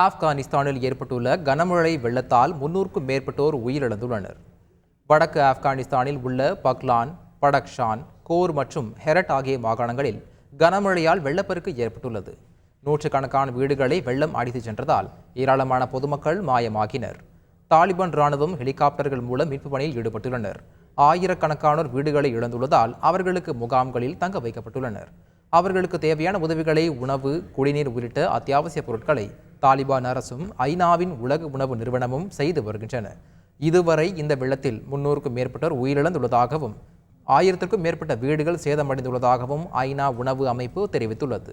ஆப்கானிஸ்தானில் ஏற்பட்டுள்ள கனமழை வெள்ளத்தால் முன்னூறுக்கும் மேற்பட்டோர் உயிரிழந்துள்ளனர். வடக்கு ஆப்கானிஸ்தானில் உள்ள பக்லான் படக்ஷான் கோர் மற்றும் ஹெரட் ஆகிய மாகாணங்களில் கனமழையால் வெள்ளப்பெருக்கு ஏற்பட்டுள்ளது. நூற்றுக்கணக்கான வீடுகளை வெள்ளம் அடித்துச் சென்றதால் ஏராளமான பொதுமக்கள் மாயமாகினர். தாலிபான் ராணுவம் ஹெலிகாப்டர்கள் மூலம் மீட்பு பணியில் ஈடுபட்டுள்ளனர். ஆயிரக்கணக்கானோர் வீடுகளை இழந்துள்ளதால் அவர்களுக்கு முகாம்களில் தங்க வைக்கப்பட்டுள்ளனர். அவர்களுக்கு தேவையான உதவிகளை உணவு குடிநீர் உள்ளிட்ட அத்தியாவசிய பொருட்களை தாலிபான் அரசும் ஐநாவின் உலக உணவு நிறுவனமும் செய்து வருகின்றன. இதுவரை இந்த வெள்ளத்தில் முன்னூறுக்கும் மேற்பட்டோர் உயிரிழந்துள்ளதாகவும் ஆயிரத்திற்கும் மேற்பட்ட வீடுகள் சேதமடைந்துள்ளதாகவும் ஐநா உணவு அமைப்பு தெரிவித்துள்ளது.